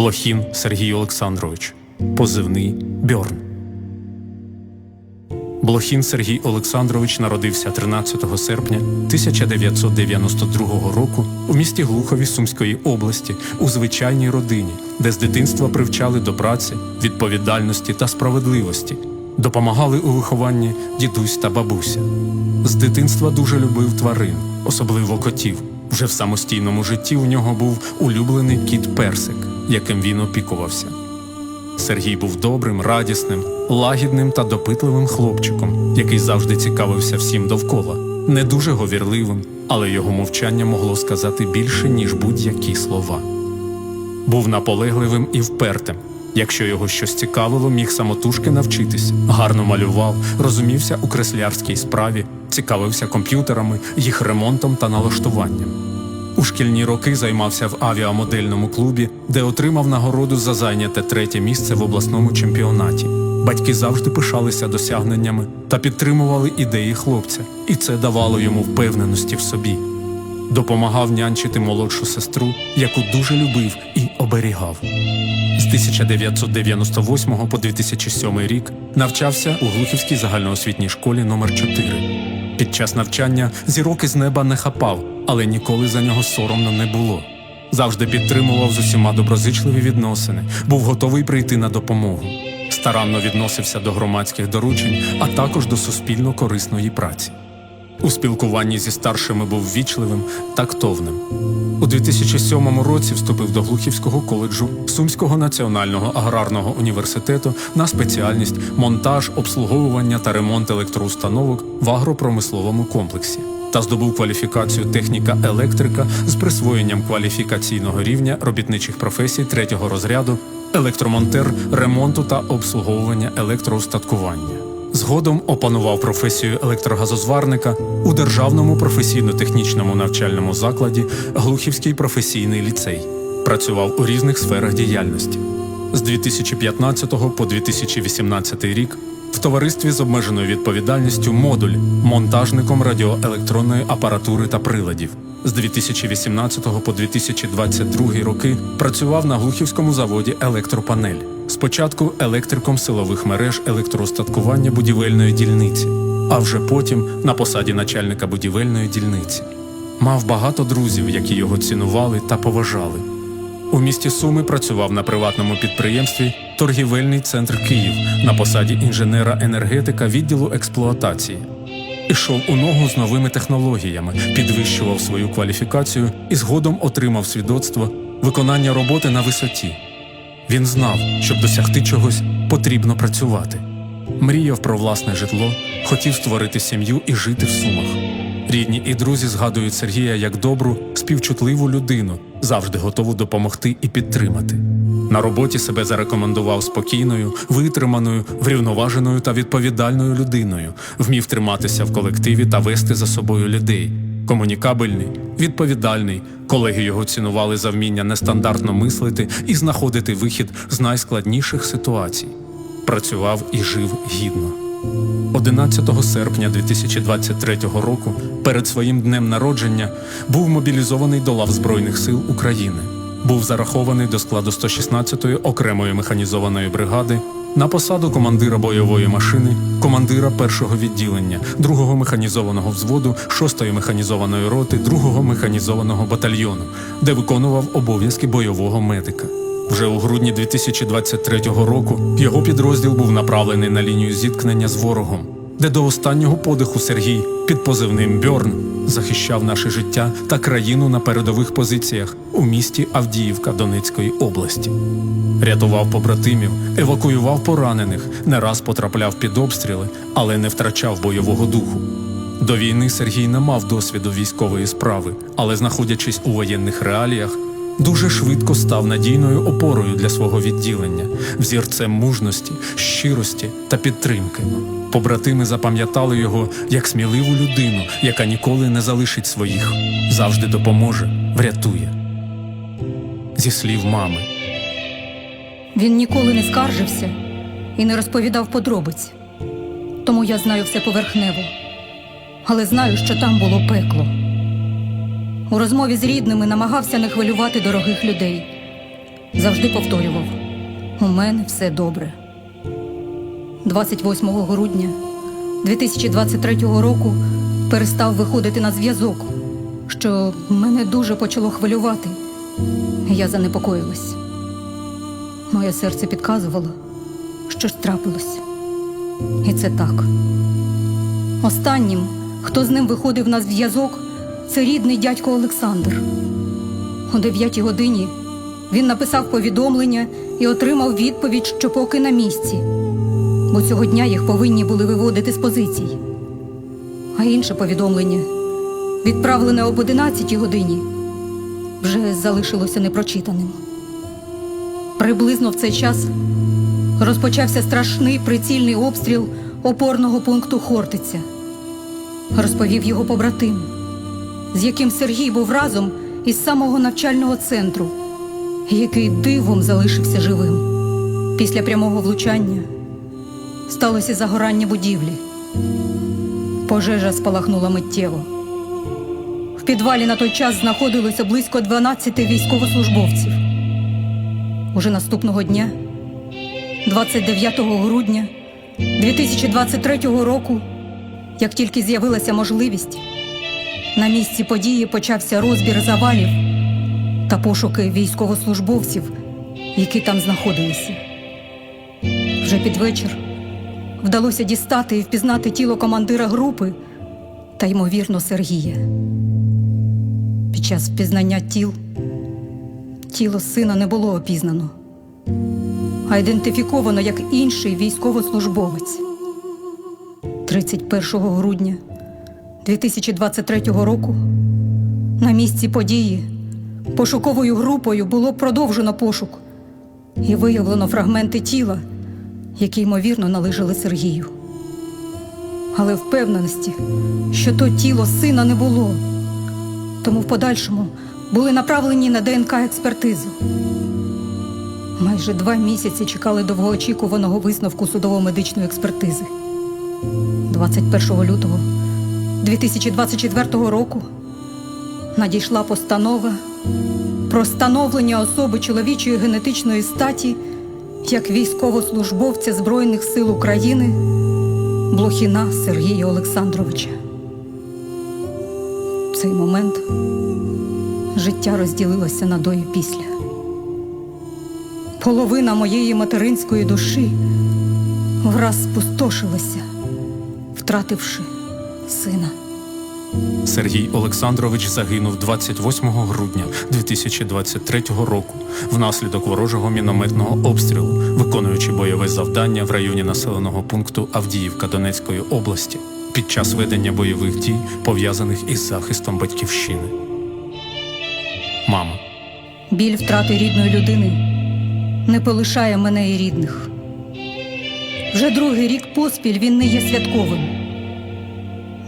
Блохін Сергій Олександрович, позивний Бьорн. Блохін Сергій Олександрович народився 13 серпня 1992 року у місті Глухові Сумської області у звичайній родині, де з дитинства привчали до праці, відповідальності та справедливості, допомагали у вихованні дідусь та бабуся. З дитинства дуже любив тварин, особливо котів. Вже в самостійному житті у нього був улюблений кіт Персик, яким він опікувався. Сергій був добрим, радісним, лагідним та допитливим хлопчиком, який завжди цікавився всім довкола, не дуже говірливим, але його мовчання могло сказати більше, ніж будь-які слова. Був наполегливим і впертим. Якщо його щось цікавило, міг самотужки навчитись, гарно малював, розумівся у креслярській справі, цікавився комп'ютерами, їх ремонтом та налаштуванням. У шкільні роки займався в авіамодельному клубі, де отримав нагороду за зайняте третє місце в обласному чемпіонаті. Батьки завжди пишалися досягненнями та підтримували ідеї хлопця, і це давало йому впевненості в собі. Допомагав нянчити молодшу сестру, яку дуже любив і оберігав. З 1998 по 2007 рік навчався у Глухівській загальноосвітній школі номер 4 Під час навчання зірок із неба не хапав, але ніколи за нього соромно не було. Завжди підтримував з усіма доброзичливі відносини, був готовий прийти на допомогу. Старанно відносився до громадських доручень, а також до суспільно корисної праці. У спілкуванні зі старшими був вічливим, тактовним. У 2007 році вступив до Глухівського коледжу Сумського національного аграрного університету на спеціальність монтаж, обслуговування та ремонт електроустановок в агропромисловому комплексі та здобув кваліфікацію техніка електрика з присвоєнням кваліфікаційного рівня робітничих професій третього розряду, електромонтер ремонту та обслуговування електроустаткування. Згодом опанував професію електрогазозварника у державному професійно-технічному навчальному закладі Глухівський професійний ліцей. Працював у різних сферах діяльності. З 2015 по 2018 рік в товаристві з обмеженою відповідальністю модуль монтажником радіоелектронної апаратури та приладів. З 2018 по 2022 роки працював на Глухівському заводі Електропанель. Спочатку електриком силових мереж електроостаткування будівельної дільниці, а вже потім на посаді начальника будівельної дільниці. Мав багато друзів, які його цінували та поважали. У місті Суми працював на приватному підприємстві Торгівельний центр Київ на посаді інженера-енергетика відділу експлуатації. Ішов у ногу з новими технологіями, підвищував свою кваліфікацію і згодом отримав свідоцтво виконання роботи на висоті. Він знав, щоб досягти чогось, потрібно працювати. Мріяв про власне житло, хотів створити сім'ю і жити в сумах. Рідні і друзі згадують Сергія як добру, співчутливу людину, завжди готову допомогти і підтримати. На роботі себе зарекомендував спокійною, витриманою, врівноваженою та відповідальною людиною, вмів триматися в колективі та вести за собою людей. Комунікабельний, відповідальний, колеги його цінували за вміння нестандартно мислити і знаходити вихід з найскладніших ситуацій. Працював і жив гідно. 11 серпня 2023 року, перед своїм днем народження, був мобілізований до лав Збройних сил України. Був зарахований до складу 116-ї окремої механізованої бригади на посаду командира бойової машини, командира першого відділення, 2-го механізованого взводу, 6-ї механізованої роти, 2-го механізованого батальйону, де виконував обов'язки бойового медика. Вже у грудні 2023 року його підрозділ був направлений на лінію зіткнення з ворогом, де до останнього подиху Сергій під позивним Бьорн захищав наше життя та країну на передових позиціях у місті Авдіївка Донецької області. Рятував побратимів, евакуював поранених, не раз потрапляв під обстріли, але не втрачав бойового духу. До війни Сергій не мав досвіду військової справи, але, знаходячись у воєнних реаліях, дуже швидко став надійною опорою для свого відділення, взірцем мужності, щирості та підтримки. Побратими запам'ятали його як сміливу людину, яка ніколи не залишить своїх, завжди допоможе, врятує. Зі слів мами. Він ніколи не скаржився і не розповідав подробиць. Тому я знаю все поверхнево. Але знаю, що там було пекло. У розмові з рідними намагався не хвилювати дорогих людей. завжди повторював: у мене все добре. 28 грудня 2023 року перестав виходити на зв'язок, що мене дуже почало хвилювати. Я занепокоїлась. Моє серце підказувало, що ж трапилось. І це так. Останнім, хто з ним виходив на зв'язок, це рідний дядько Олександр. О 9 годині він написав повідомлення і отримав відповідь, що поки на місці, бо цього дня їх повинні були виводити з позицій. А інше повідомлення, відправлене об 11 годині, вже залишилося непрочитаним. Приблизно в цей час розпочався страшний прицільний обстріл опорного пункту Хортиця. Розповів його побратим, з яким Сергій був разом із самого навчального центру, який дивом залишився живим. Після прямого влучання сталося загорання будівлі. Пожежа спалахнула миттєво. В підвалі на той час знаходилося близько 12 військовослужбовців. Уже наступного дня, 29 грудня 2023 року, як тільки з'явилася можливість, на місці події почався розбір завалів та пошуки військовослужбовців, які там знаходилися. Вже під вечір вдалося дістати і впізнати тіло командира групи та, ймовірно, Сергія. Під час впізнання тіл тіло сина не було опізнано, а ідентифіковано як інший військовослужбовець. 31 грудня 2023 року на місці події пошуковою групою було продовжено пошук і виявлено фрагменти тіла, які ймовірно належали Сергію. Але впевненості, що то тіло сина не було, тому в подальшому були направлені на ДНК експертизу. Майже два місяці чекали довгоочікуваного висновку судово-медичної експертизи. 21 лютого 2024 року надійшла постанова про встановлення особи чоловічої генетичної статі як військовослужбовця Збройних сил України Блохіна Сергія Олександровича. В цей момент життя розділилося на до і після. Половина моєї материнської душі враз спустошилася, втративши сина. Сергій Олександрович загинув 28 грудня 2023 року внаслідок ворожого мінометного обстрілу, виконуючи бойове завдання в районі населеного пункту Авдіївка Донецької області під час ведення бойових дій, пов'язаних із захистом батьківщини. Мама. Біль втрати рідної людини не полишає мене і рідних. Вже другий рік поспіль він не є святковим.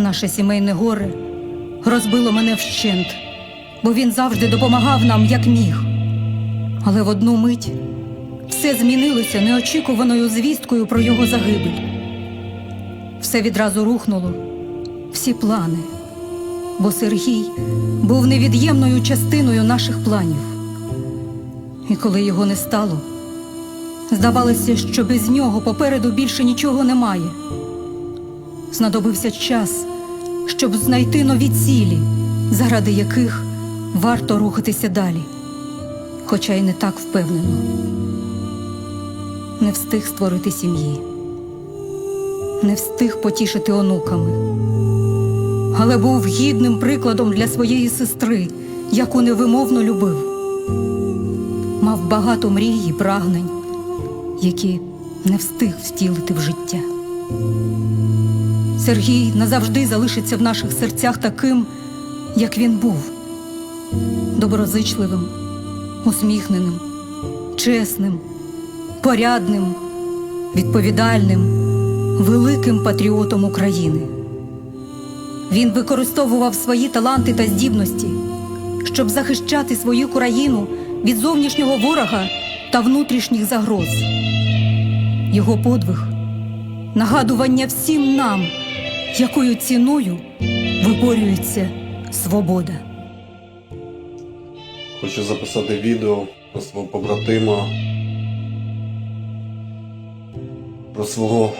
Наше сімейне горе розбило мене вщент, бо він завжди допомагав нам як міг. Але в одну мить все змінилося неочікуваною звісткою про його загибель. Все відразу рухнуло, всі плани, бо Сергій був невід'ємною частиною наших планів. І коли його не стало, здавалося, що без нього попереду більше нічого немає. Знадобився час, щоб знайти нові цілі, заради яких варто рухатися далі, хоча й не так впевнено. Не встиг створити сім'ї, не встиг потішити онуками, але був гідним прикладом для своєї сестри, яку невимовно любив. Мав багато мрій і прагнень, які не встиг втілити в життя. Сергій назавжди залишиться в наших серцях таким, як він був доброзичливим, усміхненим, чесним, порядним, відповідальним, великим патріотом України. Він використовував свої таланти та здібності, щоб захищати свою країну від зовнішнього ворога та внутрішніх загроз. Його подвиг нагадування всім нам, якою ціною виборюється свобода. Хочу записати відео про свого побратима, про свого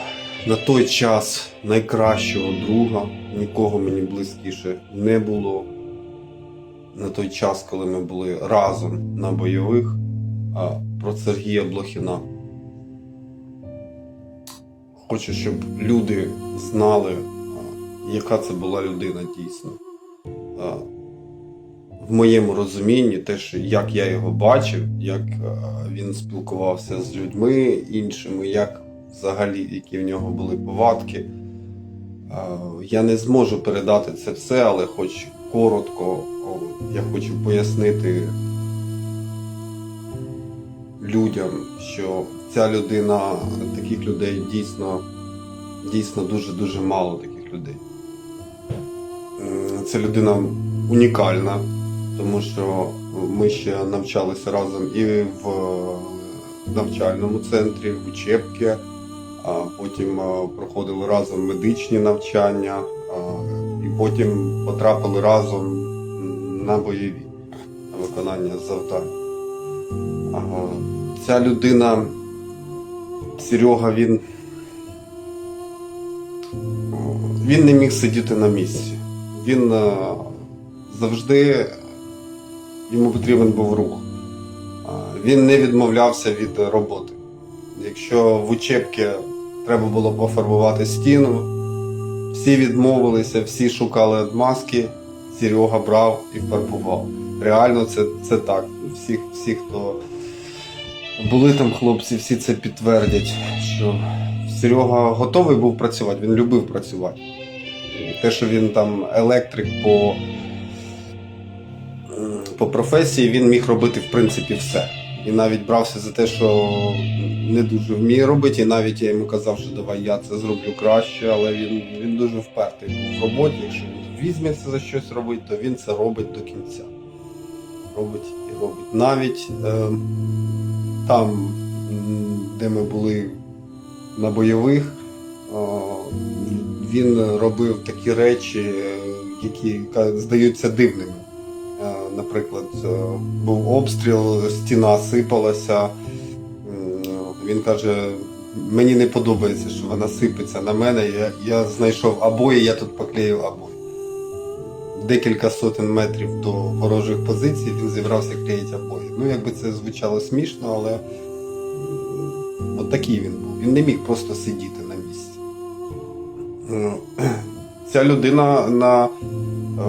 на той час найкращого друга. Нікого мені близькіше не було. На той час, коли ми були разом на бойових, а про Сергія Блохіна. Хочу, щоб люди знали, яка це була людина дійсно. В моєму розумінні, те, що як я його бачив, як він спілкувався з людьми іншими, як взагалі які в нього були повадки. Я не зможу передати це все, але хоч коротко, я хочу пояснити людям, що ця людина, таких людей дійсно, дійсно дуже-дуже мало таких людей. Це людина унікальна, тому що ми ще навчалися разом і в навчальному центрі, в учебці, а потім проходили разом медичні навчання, і потім потрапили разом на бойові на виконання завдань. Ця людина, Серега, він, він не міг сидіти на місці. Він е, завжди йому потрібен був рух. Він не відмовлявся від роботи. Якщо в учебці треба було пофарбувати стіну, всі відмовилися, всі шукали маски, Серега брав і фарбував. Реально це, це так. Всі, всі, хто були там хлопці, всі це підтвердять, що Серега готовий був працювати, він любив працювати. Те, що він там електрик по, по професії, він міг робити в принципі все. І навіть брався за те, що не дуже вміє робити, і навіть я йому казав, що давай я це зроблю краще, але він, він дуже впертий був в роботі. Якщо він візьметься за щось робити, то він це робить до кінця. Робить і робить. Навіть е, там, де ми були на бойових, він робив такі речі, е, які здаються дивними. Е, Наприклад, е, був обстріл, стіна сипалася. Він каже: мені не подобається, що вона сипеться на мене. Я, я знайшов обої, я тут поклеїв обої. Декілька сотень метрів до ворожих позицій він зібрався клеїти обої. Ну, якби це звучало смішно, але от такий він був. Він не міг просто сидіти Ця людина на Е,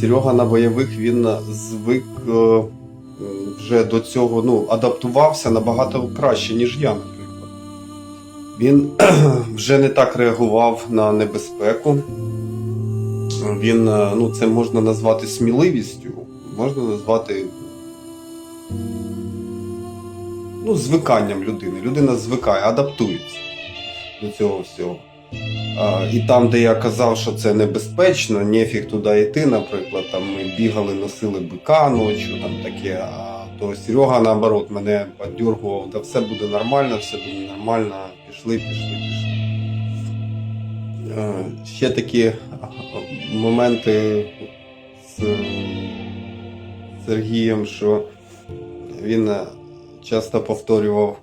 Серега на бойових він звик е, вже до цього, ну, адаптувався набагато краще, ніж я, наприклад. Він вже не так реагував на небезпеку. Він, е, ну, це можна назвати сміливістю, можна назвати ну, звиканням людини. Людина звикає, адаптується до цього всього. І там, де я казав, що це небезпечно, нефіг туди йти, наприклад, там ми бігали, носили бика ночі, там таке. А то Серега, наоборот, мене піддергував, да все буде нормально, все буде нормально, пішли, пішли, пішли. Ще такі моменти з Сергієм, що він е, часто повторював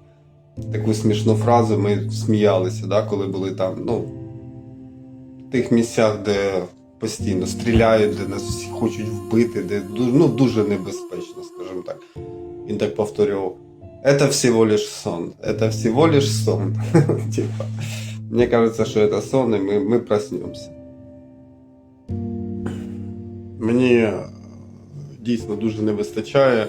таку смішну фразу, ми сміялися, да, коли були там, ну, в тих місцях, де постійно стріляють, де нас всі хочуть вбити, де ду- ну, дуже небезпечно, скажімо так. Він так повторював. Это всего лишь сон. Это всего лишь сон. Типа, мне кажется, что это сон, и мы, мы проснемся. Мені е, дійсно дуже не вистачає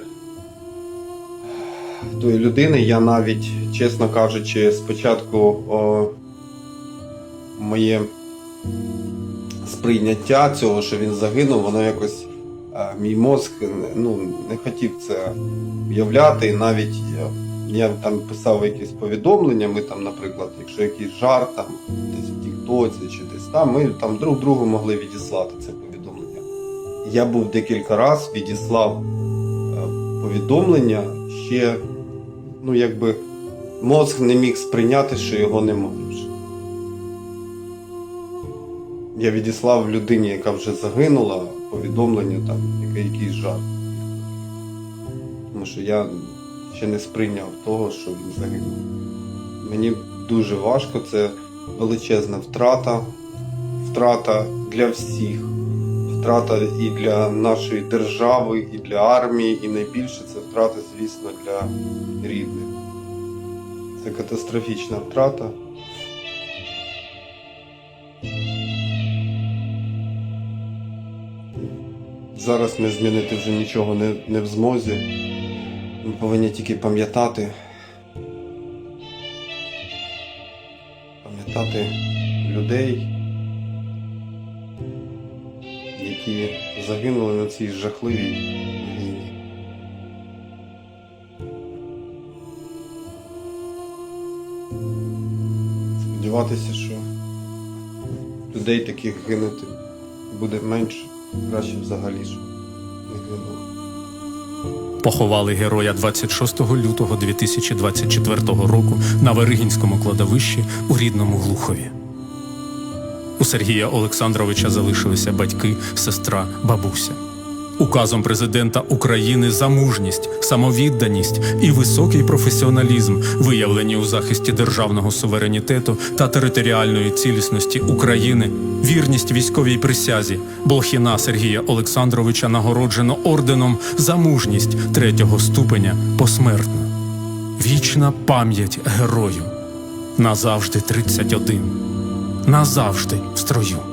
тої людини. Я навіть, чесно кажучи, спочатку о, моє сприйняття цього, що він загинув, воно якось е, мій мозк ну, не хотів це уявляти. І навіть я, я там писав якісь повідомлення. Ми там, наприклад, якщо якийсь жарт там десь в Тіктоці чи десь там, ми там друг другу могли відіслати це повідомлення. Я був декілька разів, відіслав е, повідомлення ще, ну якби мозг не міг сприйняти, що його немає. Я відіслав людині, яка вже загинула, повідомлення там, яке якийсь жарт. Тому що я ще не сприйняв того, що він загинув. Мені дуже важко, це величезна втрата, втрата для всіх, втрата і для нашої держави, і для армії, і найбільше це втрата, звісно, для рідних. Це катастрофічна втрата. Зараз ми змінити вже нічого не, не в змозі. Ми повинні тільки пам'ятати. Пам'ятати людей, які загинули на цій жахливій війні. Сподіватися, що людей таких гинути буде менше, краще взагалі ж не гинуло. Поховали героя 26 лютого 2024 року на Веригінському кладовищі у рідному Глухові. У Сергія Олександровича залишилися батьки, сестра, бабуся. Указом президента України за мужність, самовідданість і високий професіоналізм, виявлені у захисті державного суверенітету та територіальної цілісності України, вірність військовій присязі Блохіна Сергія Олександровича нагороджено орденом за мужність третього ступеня посмертно. Вічна пам'ять герою. Назавжди 31. Назавжди в строю.